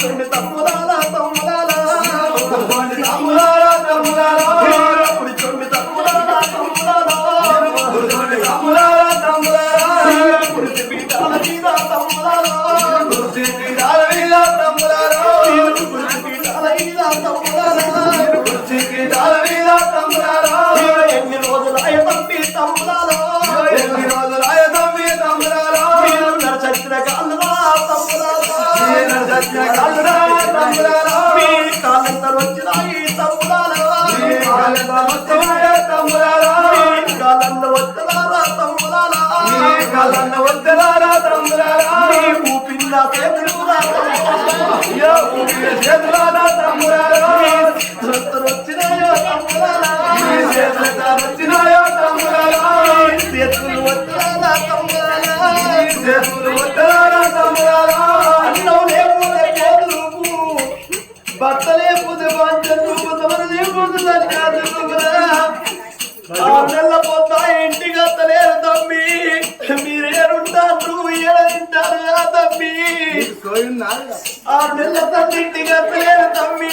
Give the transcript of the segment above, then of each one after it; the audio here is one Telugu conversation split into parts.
hero కూర్చోండి ఊపిన్న చేతులురా అయ్యో ఊపిన చేతులారా తమ్ములాల తమ్మి. నెలల తండ్రి ఇంటికి అత్తలేరు తమ్మి?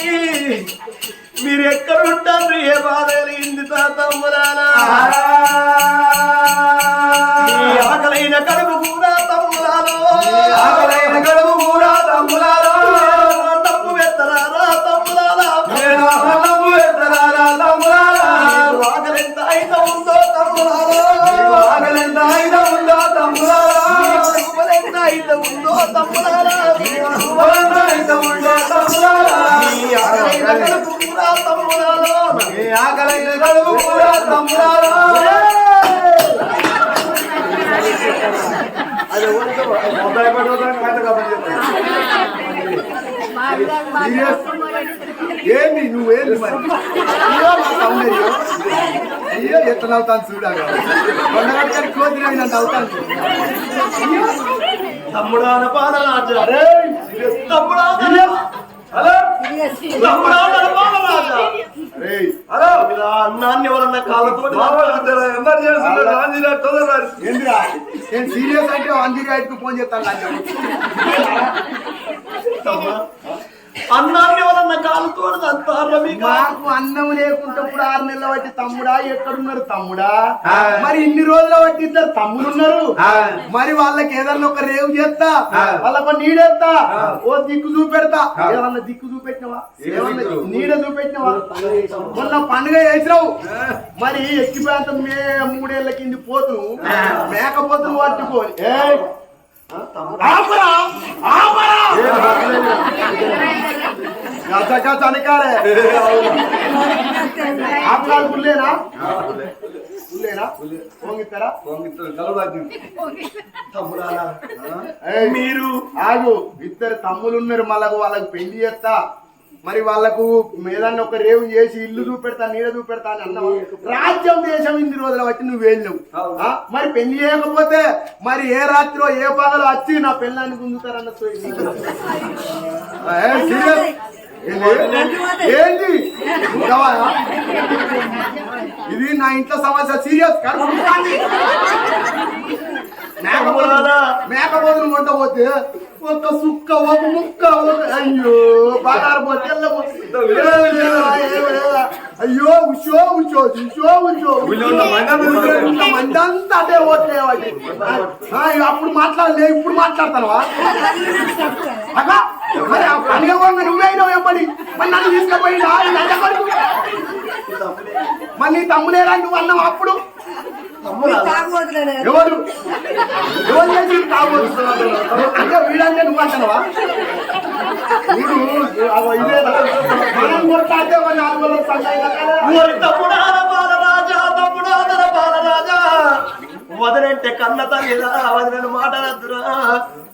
మీరు ఎక్కడ ఉంటారు ఏ బాధ కలిగింది తా తమ్ములారా మీ ఆకలైన ఏంది నువ్వేంది మరి? అయ్యో ఎట్లా నవ్వుతాను చూడాలి కొండగట్టుకొని కోతి నన్ను నవ్వుతాను తమ్ముడాన పాలరాజా. తమ్ముడా హలో తమ్ముడాన పాలరాజా రేయ్, హలో ఇలా అన్నాన్ని ఎవరన్నా కాళ్ళతో నేను సీరియస్ అంటే అంజీ రైట్కు ఫోన్ చేస్తాను అన్నాన్ని ఎవరన్నా అంటారా మీకు? మాకు అన్నం లేకుండా ఇప్పుడు ఆరు నెలల బట్టి తమ్ముడా ఎక్కడున్నారు తమ్ముడా? మరి ఇన్ని రోజుల బట్టి ఇద్దరు తమ్ముడు ఉన్నారు మరి వాళ్ళకి ఏదన్నా ఒక రేవు చేస్తా వాళ్ళకు నీడెత్తా ఓ దిక్కు చూపెడతా. ఏమన్నా దిక్కు చూపెట్టినవా? ఏమన్నా నీడ చూపెట్టినవా? మొన్న పండుగ చేసినావు. మరి ఎక్కిపోయేంత మే మూడేళ్ళ కింది పోతును మేకపోతును పట్టుకోని ఏయ్! ఆపరా! ఆపరా! గచ్చ గచ్చ అనకాలే ఆపరాలు పుల్లేనా పుల్లేనా పొంగిస్తారా తమ్ముడాలా ఏయ్, మీరు ఆగు ఇద్దరు తమ్ములు ఉన్నారు మళ్ళీ వాళ్ళకి పెళ్ళి చేస్తా మరి వాళ్ళకు ఏదన్నా ఒక రేవు చేసి ఇల్లు చూపెడతా నీడ చూపెడతా అని అన్నావు రాజ్యం దేశం ఇన్ని రోజుల బట్టి నువ్వు వెళ్ళినావు? మరి పెళ్ళి చేయకపోతే మరి ఏ రాత్రో ఏ పగలో వచ్చి నా పెళ్ళాన్ని గుంజుతారన్న సోయి నీకు. ఆ, ఏ, serious? ఏంది? ఏంది ఉంటావా? ఇది నా ఇంట్లో సమస్య సీరియస్ మేకపోతులు వంట పోతే ఒక సుక్క ఒక ముక్క ఒక అయ్యో బాగారు. అయ్యో ఉషో ఉషో ఉషో ఉషో. మందంతా అదే ఓట్లే వాటి. ఆ, అప్పుడు మాట్లాడలే ఇప్పుడు మాట్లాడతావా అగా మరి ఆ పండుగ వంగ నువ్వే అయినావు ఎప్పటి? మరి నన్ను తీసుకుపోయి మరి నీ నువ్వు అన్నావు అప్పుడు? ఎవరు? ఎవరు చేసి తాగోదు అంటే నువ్వు అంటున్నావా? మనం కన్న తల్లిరా వదనని మాట రద్దురా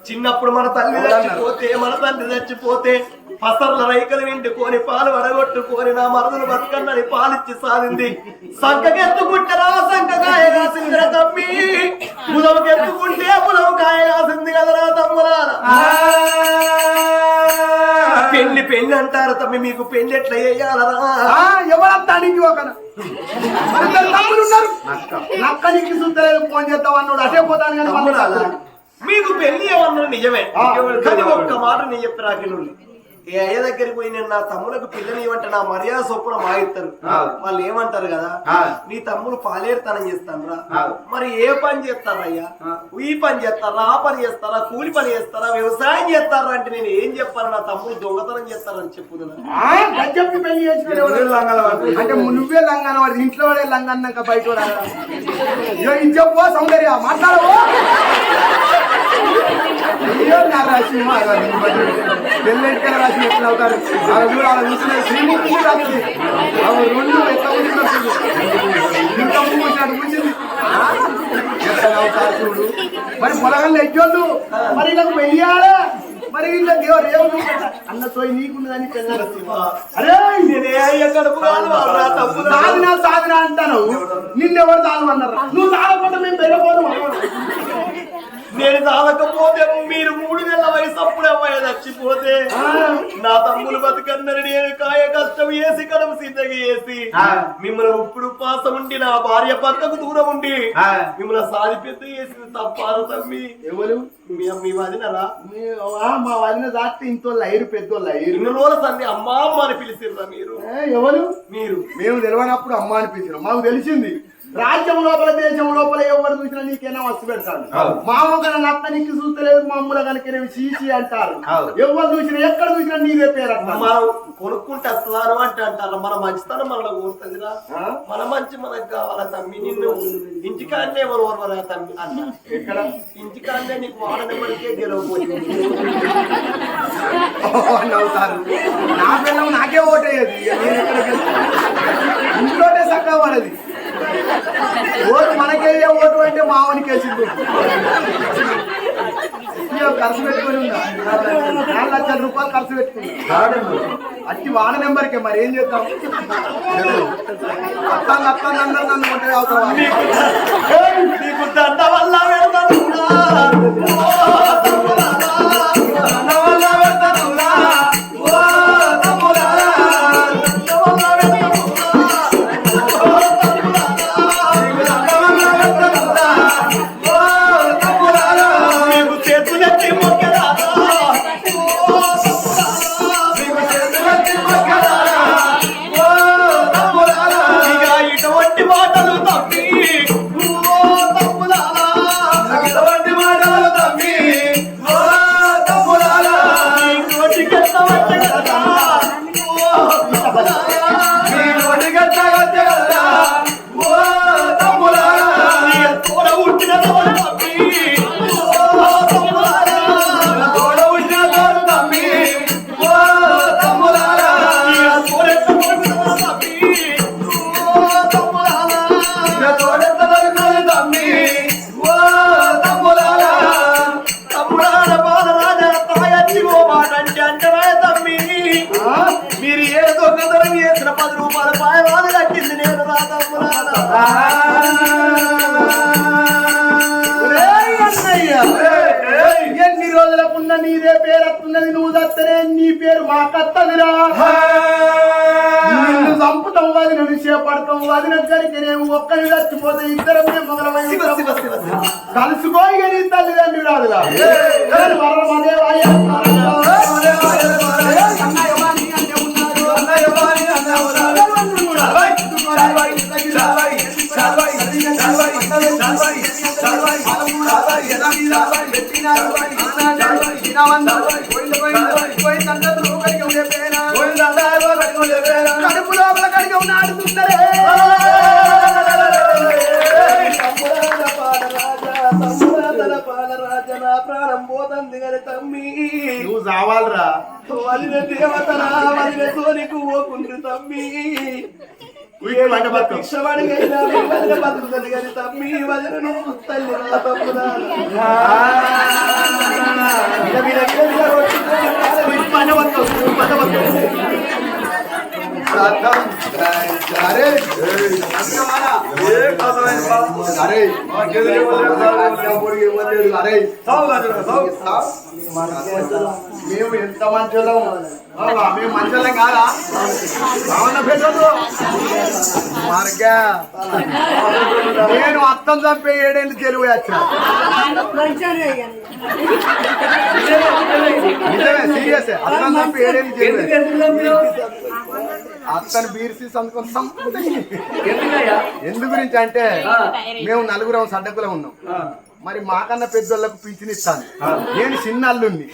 చిన్నప్పుడు మన తల్లి చచ్చిపోతే మన తల్లి చచ్చిపోతే పసర్ల రైకలు నిండుకొని పాలు వడగొట్టుకొని నా మరదలు బతుకన్నని పాలిచ్చి సాధింది సంకకెత్తుకుంటారా సంకకాయ కాసిందిరా తమ్మి. బుధవుకెత్తుకుంటే బుధవు కాయ కాసింది కదరా తమ్ములారా. పెళ్ళి పెళ్ళి అంటారు తమ్మి మీకు పెళ్ళి ఎట్లా చేయాలరా? ఆ, ఎవరంతా అడిగి ఒక మరి ఇద్దరు తమ్ముడు ఉన్నారు. నక్క నీకు చూస్తలేదు ఫోన్ చేస్తావు అన్నాడు. అటే పోతాను కానీ? మీకు పెళ్ళి ఏమన్నా నిజమే. కానీ ఒక్క మాట నేను చెప్పి రాకిను ఏ అయ్య దగ్గరికి పోయి నేను నా తమ్ములకు పిల్లని ఏమంటే నా మర్యాద సొప్పున మాయిస్తారు. వాళ్ళు ఏమంటారు కదా? ఆ. నీ తమ్ముడు పాలేరుతనం చేస్తారా ఆ. మరి ఏ పని చేస్తారయ్యా ఆ. ఈ పని చేస్తారా ఆ పని చేస్తారా కూలి పని చేస్తారా వ్యవసాయం చేస్తారా అంటే నేను ఏం చెప్పాను నా తమ్ముడు దొంగతనం చేస్తారని పెళ్ళి ఎవరు? అంటే నువ్వే లంగాన వాడు. ఇంట్లో వాడే లంగాన్నాక బయట వాడు. ఇది చెప్పు సౌందర్య. మాట్లాడవు. రాసింహ తెల్లెట్ కలర్ రాసి ఎట్లా అవుతారు అలా చూడ అలా చూసిన శ్రీముఖి కూడా రాసింది మరి పొలగల్లో ఎగ్గోళ్ళు మరి నాకు వెళ్ళాలా మరి ఇలా దేవరు ఏమన్నా అన్నతో నీకున్నదని పెళ్ళారు అరే సాధన సాధన అంటాను నిన్నెవరు తాగమన్నారు? నువ్వు తాగకుండా మేము పెరగపోదు నేను తాగకపోతే మీరు మూడు నెలల వయసు అప్పుడే అమ్మాయి చచ్చిపోతే. నా తమ్ముడు బతుకన్నని నేను కాయ కష్టం వేసి కడము సిద్ధగా వేసి. మిమ్మల్ని ఇప్పుడు పాసం ఉండి నా భార్య పక్కకు దూరం ఉండి. మిమ్మల్ని సాది పెద్ద చేసింది తప్పారు తమ్మి. ఎవరు? మీ వదినరా మీ- వదిన దాటి ఇంతో లైరు పెద్దోళ్ళ లైరు ఇన్ని రోజుల సంది అమ్మా అమ్మ అని పిలిచిర్రా మీరు? ఎవరు? మీరు. మేము తెలియనప్పుడు అమ్మ అనిపించినాం మాకు తెలిసింది. రాజ్యం లోపల దేశం లోపల ఎవరు చూసినా నీకేనా వస్తు పెడతాడు? మామ కన్నా నత్త నీకు చూస్తలేదు మా అమ్ముల కనుక చీచి అంటారు. ఎవరు చూసినా ఎక్కడ చూసినా నీదే పేరు అంటారు. మనం కొనుక్కుంటే వస్తుందాను అంటే అంటారు. మన మంచితనం మనలో కోరుతుందిరా? మన మంచి మనకు కావాలా తమ్మి? నిన్ను ఇంటికాన్నే ఎవరు ఓర్వరా తమ్మి? అన్న. ఎక్కడ? ఇంటికాన్నే నీకు వాడనెవరికే గెలవబోతుంది. నవ్వుతారు నా పిల్లలు నాకే ఓటేయదు ఇక నేను ఎక్కడ? ఇంట్లోనే ఓటు మనకే ఓటు అంటే మావనికి వేసింది ఖర్చు పెట్టుకుని ఉందా నాలుగు లక్షల రూపాయలు ఖర్చు పెట్టుకుంది అట్టి వాడ నెంబర్కే మరి ఏం చేద్దాం? అత్తాను అత్తాను అందరు నన్ను ఉంటే అవసరం నీకు దండ వల్ల వెళ్తాను మాకత్తదిరా నిన్ను చంపుతాం అది నన్ను చేపడతాం అది నచ్చరికి నేను ఒక్కరి చచ్చిపోతే ఇద్దరం మొదలమైంది కలుసుకోయి నీ తల్లిదండ్రి రాదుగా పెట్టినారు తోనికి ఓకుండ్రి తమ్మి. భిక్షమడిగైనా బతుకుతుంది కానీ తమ్మి వదిన నువ్వు తల్లి వంట బతుకు. అరే మేము ఎంత మంచోళ్ళం? బాబా, మేము మంచోళ్ళం కాదా? అవున పెట్టదు మార్గా. నేను అత్తం చంపే ఏడేళ్ళు తెలుగు నిజమే సీరియస్. అత్తం చంపే ఏడేళ్ళు ఎందుకు తెలుగు ఎందుకు? అత్తను బీర్సి సంతుకొని ఎందుకయ్యా? ఎందు గురించి అంటే. మేము నలుగురం సడ్డకులం ఉన్నాం. మరి మాకన్నా పెద్దోళ్ళకు పింఛన్ ఇస్తాను. నేను చిన్న అల్లుండి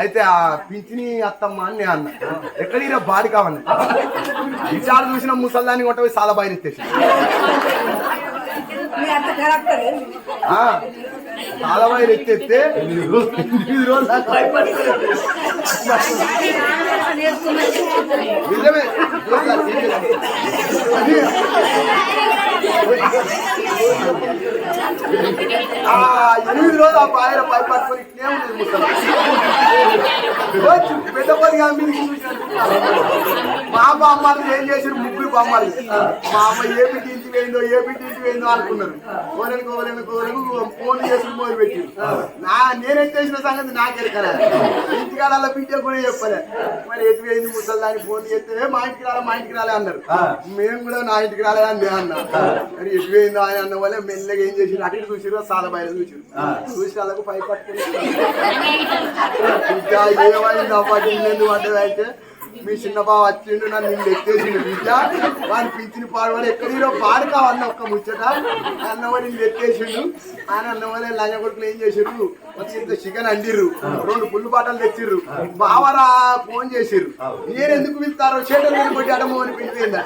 అయితే ఆ పింఛని అత్తమ్మ అని నేను అన్న. ఎక్కడ బాడి కావన్న ఇచ్చాడు చూసిన ముసల్దాన్ని కొట్ట పోయి చాలా బయలు ఎత్తేసి చాలా బయలు ఎత్తేస్తే రోజులు ఎనిమిది రోజులు ఆ ఎనిమిది రోజులు ఆ పాయర పై పట్టుకొని ఇట్లే ఉంది ముసలి పెద్ద పదిగా మీరు మా బామ్మాలు ఏం చేసారు ముగ్గురు బామ్మాలు మా అమ్మ ఏ ఇంటి పోయిందో ఏ పోయిందో అనుకున్నారు. కోరని కోరని కోరని ఫోన్ చేసుకుని మొదలు పెట్టిరు. నా నేనేం చేసిన సంగతి నాకే కదా ఇంటికాడ బిడ్డ కూడా చెప్పలే. మరి ఎటు పోయింది ముసల్దాన్ని ఫోన్ చేస్తే మా ఇంటికి రాలే మా ఇంటికి రాలే అన్నారు. మేము కూడా నా ఇంటికి రాలే అని నేను అన్నా. మరి ఎటు పోయిందో ఆయన అన్న వల్ల మెల్లగా ఏం చేసి అటు చూసిరు చాలా బయట చూసిరు చూసి వాళ్ళకు పై పట్టుకుని ఏమైంది? పడ్డది అయితే మీ చిన్న బావ వచ్చిండు నన్ను నిన్ను ఎత్తేసిండు బిడ్డ. వాని పింఛని పాడవాడు ఎక్కడో పాడుకావన్న ఒక్క ముచ్చట. అన్నవాడు నిన్ను ఎత్తేసిండు. ఆయన అన్నవాళ్ళే లంగ కొడుకులు ఏం చేసిండు చికెన్ అండిర్రు. రెండు పుల్లు బాటలు తెచ్చిర్రు. బావరా ఫోన్ చేసిర్రు. నేను ఎందుకు పిలుస్తారో చేటలు నేను కొట్టి అడమో అని పిలిపోయిందా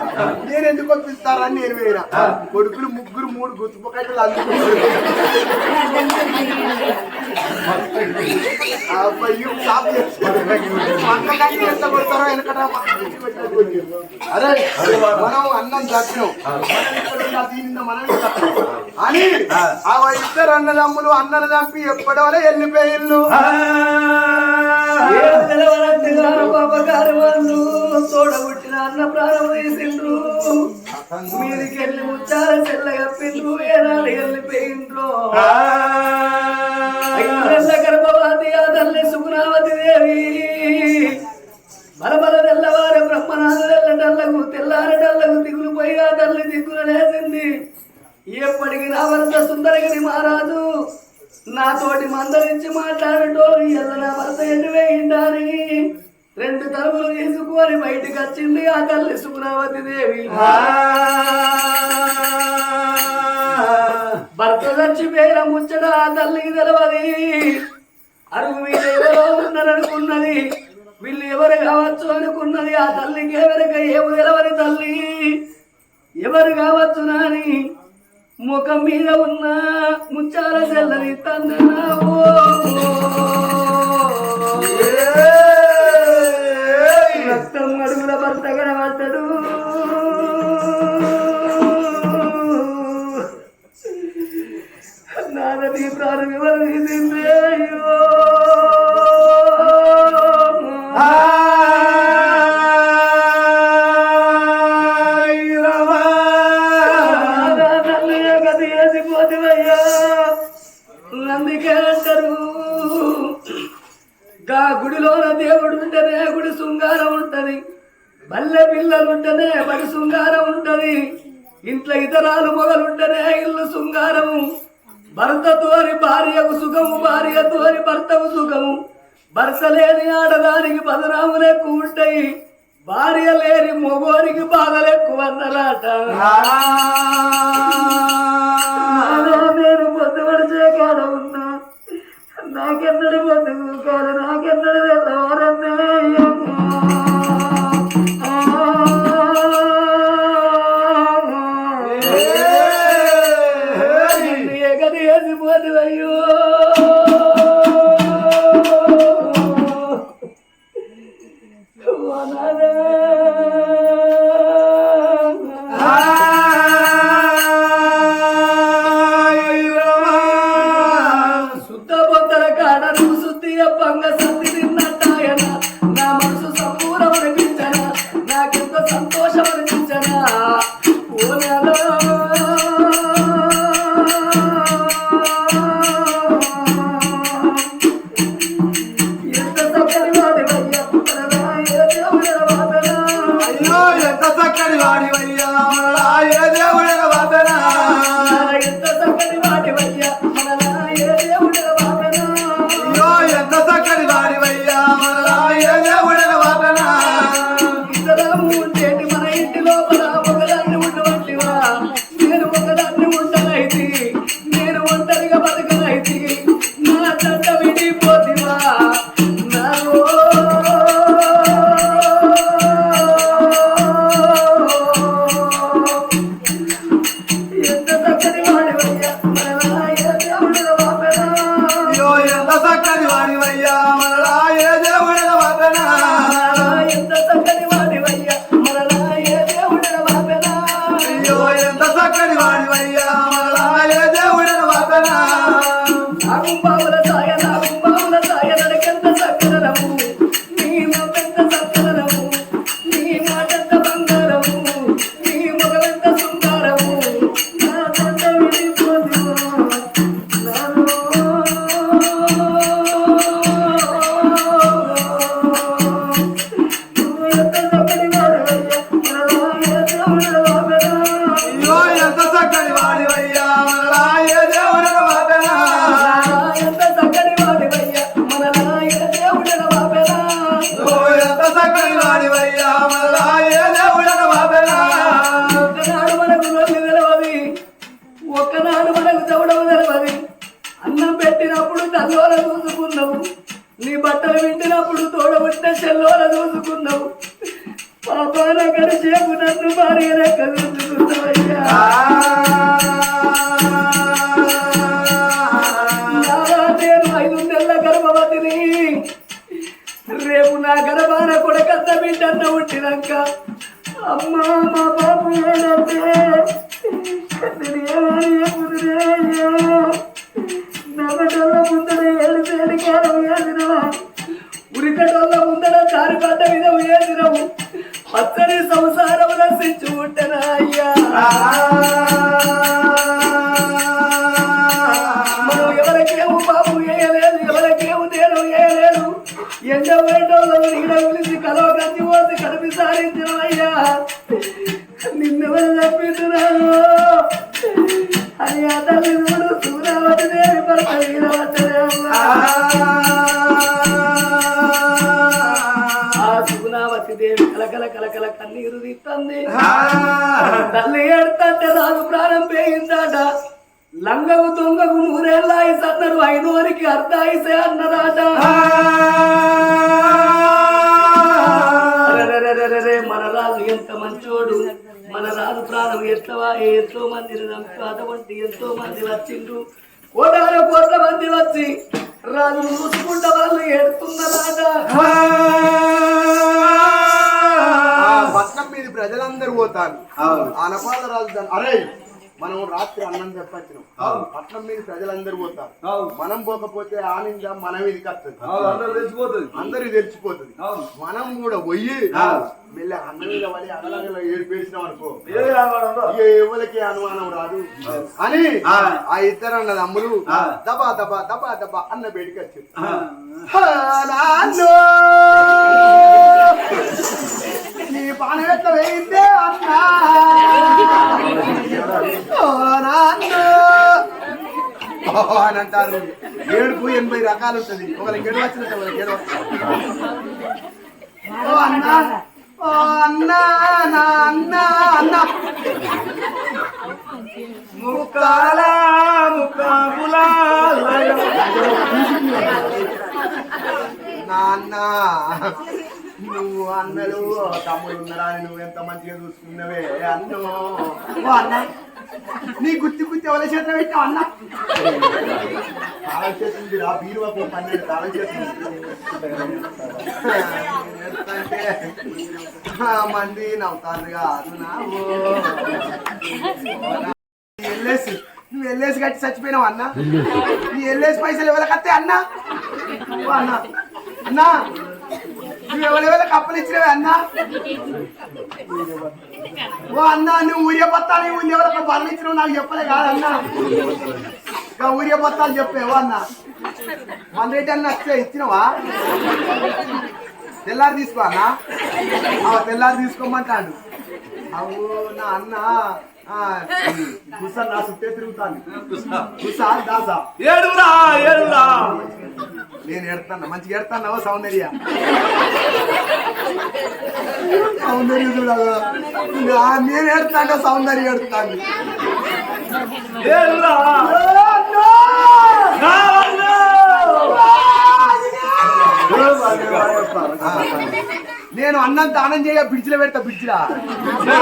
నేను ఎందుకో పిలుస్తారని నేను పోయినా కొడుకులు ముగ్గురు మూడు వెనకట అరే మనం అన్నం దక్కినాం మనం. అని ఆ. ఇద్దరు అన్నదమ్ములు అన్నను చంపి ఎప్పటి వల్ల వెళ్ళిపోయిల్లు పాపగారి వాళ్ళు తోడబుట్టిన అన్న ప్రాణం తీసిండ్రు మీదికి వెళ్ళి ముచ్చాల ఏనాడు వెళ్ళిపోయిండ్రు. గర్భవతి ఆ తల్లి సుగుణావతి దేవి. బలబల తెల్లవారు బ్రహ్మనాథ తెల్లటల్లకు తెల్లారటల్లకు దిగులు పోయి ఆ తల్లి దిగులు లేసింది ఎప్పటికి నా వరద సుందరగిరి మహారాజు. నాతోటి మందరించి మాట్లాడటో ఎల్ల నా వరద ఎన్ని వేయిండాని రెండు తలుపులు తీసుకొని బయటికి వచ్చింది ఆ తల్లి సుగుణావతి దేవి. భర్త చచ్చిపోయిన ముచ్చట ఆ తల్లికి తెలవది. అరుగు మీద ఎవరో ఉన్నారనుకున్నది. వీళ్ళు ఎవరు కావచ్చు అనుకున్నది. ఆ తల్లికి ఎవరిక ఏమి తెలవని తల్లి ఎవరు కావచ్చు నాని? ముఖం మీద ఉన్న ముచ్చాల చెల్లని తండ్రి రక్తం అడుగుల భర్త కనబడ్డడు నాదీ ప్రాణం ఎవరు తీసింది అయ్యో. భార్యతోని భర్తకు సుఖము. భర్త లేని ఆడదానికి బదనాములు ఎక్కువ ఉంటాయి. భార్య లేని మొగోనికి బాధలు ఎక్కువ అన్నరాట నాలో నేను పొద్దుపడిచే కాడ ఉన్నా నాకెన్నడు పొద్దుకోవాలి నాకెన్నడు ఎంత చక్కని వాడివయ్యా సంసారం నూరేళ్ళాయి సన్నరు ఐదువరికి అర్ధాయిసే అన్నదాట మన రాజు ఎంత మంచోడు? మన రాజు ప్రాణం ఎట్లవా? ఎంతో మందిని చంపు అటువంటి ఎంతో మంది వచ్చిండ్రు. కోటాల కోట్ల మంది వచ్చి రాజు చూసుకుంటా వాళ్ళు ఏడుతున్నదాట ఆ! పట్నం మీద ప్రజలందరూ పోతారు. ఆనపాద రాజధాని అరే మనం రాత్రి అన్నం చెప్పచ్చినాం పట్నం మీద ప్రజలందరూ పోతారు. మనం పోకపోతే ఆనందం మన మీదకి వస్తుంది అందరికి తెలిసిపోతుంది. మనం కూడా పోయి మెల్ల అన్నం మీద పడి అడలగల ఏడు పేసినాం అనుకో ఎవరికి అనుమానం రాదు. అని ఆ. ఇద్దరు అన్నది అమ్ములు దబా దబా దబా దబా అన్న బయటికి వచ్చారు. నాన్నో వేయిందే అన్నా. అని అంటారు ఏడుపు ఎనభై రకాలు ఉంటుంది. ఒకరికి ఏడు వచ్చినట్టు ఒకరికి ఏడు ఓ అన్నా. ఓ అన్నా నా అన్నా అన్నా. ముక్కాల నాన్న. నువ్వు అన్నలు తమ్ముడు ఉన్నారా నువ్వు ఎంత మంచిగా చూసుకున్నవే? అన్నో? అన్న నీ గుత్తి గుత్తి ఎవరి చేతిలో పెట్టావు అన్న? తాళం చేతుంది రా బీరువాకు పన్నెండు తాళం ఆ మంది నవ్వుతారు కాదు నావు ఎల్లేసి నువ్వు ఎల్లేసి కట్టి చచ్చిపోయినావు అన్న? నీ ఎల్లేసి పైసలు ఎవరికి వస్తాయి అన్న? అన్న అన్నా ఎవరెవరికి అప్పులు ఇచ్చినవి అన్నా? ఓ అన్నా నువ్వు ఊరియా బత్తాలు ఊరి ఎవరికి బలం ఇచ్చినావు నాకు చెప్పలే కాదన్నా ఇంకా ఊరియా పత్తాలు చెప్పేవో అన్నా. మన రేట్ అన్న వస్తే ఇచ్చినవా? తెల్లారి తీసుకో అన్నా. తెల్లారి తీసుకోమంటాడు. అవు నా అన్న కుసా నా చుట్టే తిరుగుతాను కుసా దాసా. ఏడురా ఏడురా. నేను ఎడతాను మంచిగా ఎడతాను సౌందర్య? సౌందర్య చూడాలి? నేను ఎడతాను సౌందర్య ఎడతాను! నేను అన్నం దానం చేయ బ్రిడ్జిలో పెడతా బ్రిడ్జిలా నా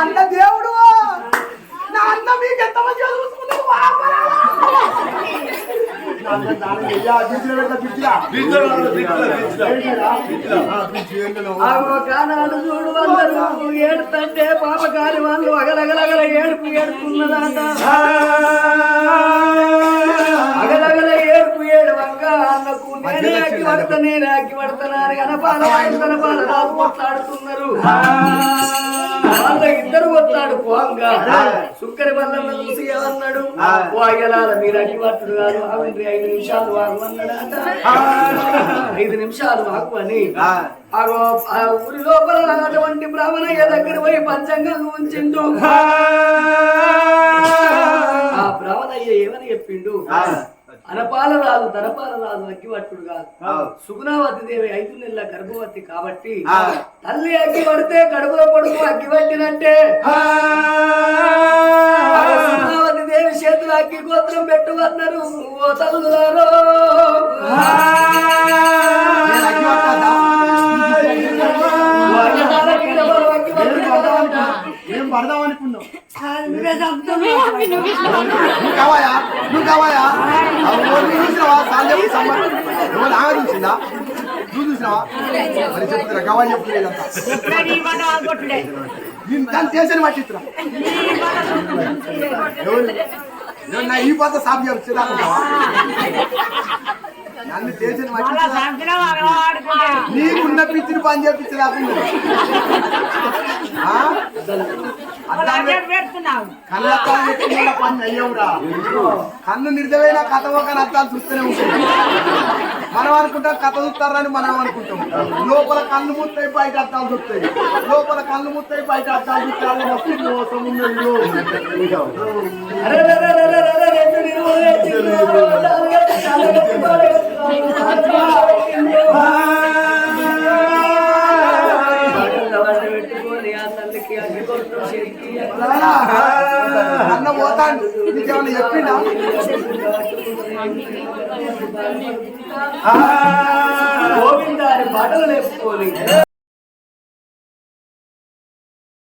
అన్న దేవుడు. నా అన్న మీకు ఎంత మంచిగా చూసుకున్నాడు బాబా. నా అన్న వాళ్ళు, కానాడు చూడు అందరూ ఏడుతంటే పాపకారి వాళ్ళు అగలగలగల ఏడుపు ఏడుపున్నదాట అగలగల ఏడుపు ఏడు వంక అన్నకు నేనే అక్కి పడతా నేనే అక్కి పడతానని కనపాల ఆయన కనపాల రాజు కొట్లాడుతున్నారు వాళ్ళ ఇద్దరు కొట్లాడు పోంగా. సుక్కరి వల్ల చూసి ఏమన్నాడు? వాగలాల మీరు అక్కి పట్టుడు కాదు ఆవిడ్రి ఐదు నిమిషాలు వాగు అన్నాడట ఐదు నిమిషాలు వాగు అని. ఊరి లోపల అటువంటి బ్రాహ్మణయ్య దగ్గర పోయి పంచంగం ఉంచిండు. ఆ. బ్రాహ్మణయ్య ఏమని చెప్పిండు? అనపాల రాదు తనపాల రాదు అగ్గి పట్టుడు కాదు సుగుణావతి దేవి ఐదు నెలల గర్భవతి కాబట్టి తల్లి అగ్గి పడితే కడుపులో కొడుకు అగ్గి పట్టినట్టే సుగుణావతి దేవి చేతులు అగ్గి గోత్రం పెట్టుకున్నారు ఓ పడదాం అనుకున్నావు? నువ్వు కావాయా? నువ్వు కావాయా? చూసినావా? సాధ్యం సంబంధం నువ్వు నాగా చూసిందా? నువ్వు చూసినావా? మరి చెప్తున్నా గవా చెప్తున్నా నేను దాన్ని చేసిన పట్టిస్తున్నా. నా ఈ పాత సాధ్యం చిరాకుంటావా? నన్ను చేసిన నీకున్న పిచ్చిని పని చేపించలేకుండా కన్ను నిర్దమైన కథ ఒక అర్థాలు చూస్తూనే ఉంటాయి మనం అనుకుంటాం కథ చూస్తారని మనం అనుకుంటాం లోపల కళ్ళు ముత్తాయి బయట అర్థాలు చూస్తాయి లోపల కళ్ళు ముత్తాయి బయట అర్థాలు చూస్తాయి మస్తు మోసం ఉన్నది అన్న పోతాడు. నీకేమన్నా చెప్పిండా? గోవిందారి పాటలు నేర్చుకోని